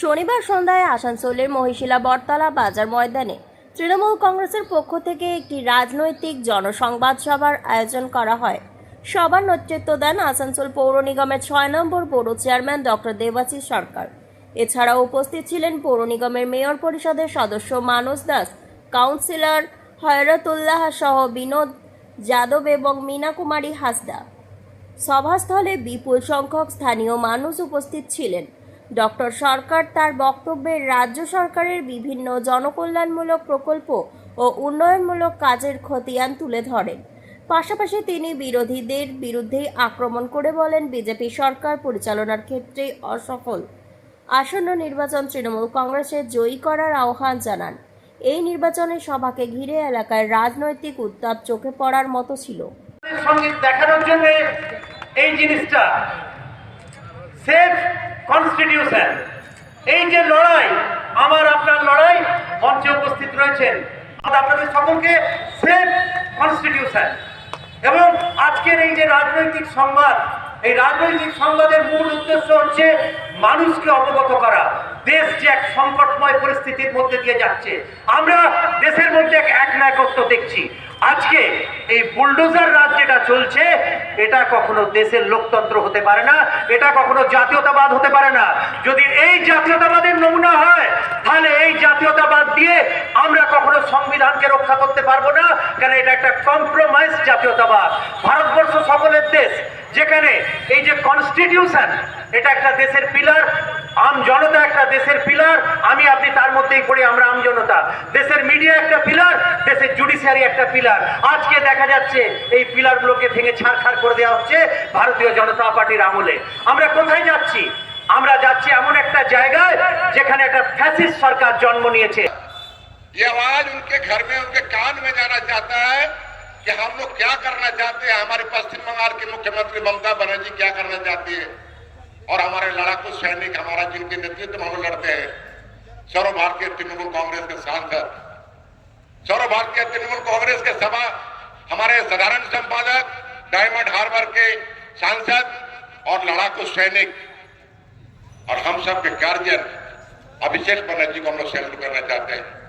শনিবার সন্ধ্যায় আসানসোলের মহিশিলা বটতলা বাজার ময়দানে তৃণমূল কংগ্রেসের পক্ষ থেকে একটি রাজনৈতিক জনসংবাদ সভার আয়োজন করা হয়। সভার নেতৃত্ব দেন আসানসোল পৌর নিগমের ছয় নম্বর পৌর চেয়ারম্যান ডক্টর দেবাশিস সরকার। এছাড়াও উপস্থিত ছিলেন পৌর নিগমের মেয়র পরিষদের সদস্য মানস দাস, কাউন্সিলর হয়রতুল্লাহ সহ বিনোদ যাদব এবং মীনা কুমারী হাসদা। সভাস্থলে বিপুল সংখ্যক স্থানীয় মানুষ উপস্থিত ছিলেন। ডক্টর সরকার তার বক্তব্যে রাজ্য সরকারের বিভিন্ন জনকল্যাণমূলক প্রকল্প ও উন্নয়নমূলক কাজের খতিয়ান তুলে ধরেন। পাশাপাশি তিনি বিরোধীদের বিরুদ্ধে আক্রমণ করে বলেন, বিজেপি সরকার পরিচালনার ক্ষেত্রে অসফল। আসন্ন নির্বাচন তৃণমূল কংগ্রেসের জয়ী করার আহ্বান জানান। এই নির্বাচনের সভাকে ঘিরে এলাকায় রাজনৈতিক উত্তাপ চোখে পড়ার মতো ছিল। দেখানোর জন্য এই জিনিসটা কনস্টিটিউশন এই যে লড়াই, আমার আপনার লড়াই, মঞ্চে উপস্থিত রয়েছেন আপনাদের সকলকে সেফ কনস্টিটিউশন। এবং আজকের এই যে রাজনৈতিক সংবাদ, এই রাজনৈতিক সংবাদের মূল উদ্দেশ্য হচ্ছে মানুষকে অবগত করা। দেশ যে এক সংকটময় পরিস্থিতির মধ্যে দিয়ে যাচ্ছে। আমরা দেশের মধ্যে এক একনায়কত্ব দেখছি। আজকে এই বুলডোজার রাজ যেটা চলছে, এটা কখনো দেশের লোকতন্ত্র হতে পারে না, এটা কখনো জাতীয়তাবাদ হতে পারে না। যদি এই জাতীয়তাবাদের নমুনা হয়, তাহলে এই জাতীয়তাবাদ দিয়ে আমরা কখনো সংবিধানকে রক্ষা করতে পারব না কারণ এটা একটা কম্প্রোমাইজ জাতীয়তাবাদ। ভারতবর্ষ সকলের দেশ, যেখানে এই যে কনস্টিটিউশন এটা একটা দেশের পিলার আম জনতা একটা দেশের পিলার আমি আপনি তার মধ্যেই পড়ি আমরা আম জনতা দেশের মিডিয়া একটা পিলার দেশের জুডিশিয়ারি একটা পিলার আজকে দেখা যাচ্ছে এই পিলারগুলোকে ভেঙে ছাড়খাড় করে দেওয়া হচ্ছে ভারতীয় জনতা পার্টির আমলে আমরা কোথায় যাচ্ছি আমরা যাচ্ছি এমন একটা জায়গায় যেখানে একটা ফ্যাসিস্ট সরকার জন্ম নিয়েছে ये आवाज उनके घर में उनके कान में जाना चाहता है कि हम लोग क्या करना चाहते हैं हमारे पश्चिम बंगाल के मुख्यमंत्री ममता बनर्जी क्या करना चाहती है और हमारे लड़ाकू सैनिक, हमारा जिनके नेतृत्व में हम लड़ते हैं, सर्व भारतीय तृणमूल कांग्रेस के सांसद, सर्व भारतीय तृणमूल कांग्रेस के सभा, हमारे साधारण संपादक, डायमंड हार्बर के सांसद और लड़ाकू सैनिक। और हम सब के गार्जियन, अभिषेक बनर्जी को हम लोग सैल्यूट करना चाहते हैं।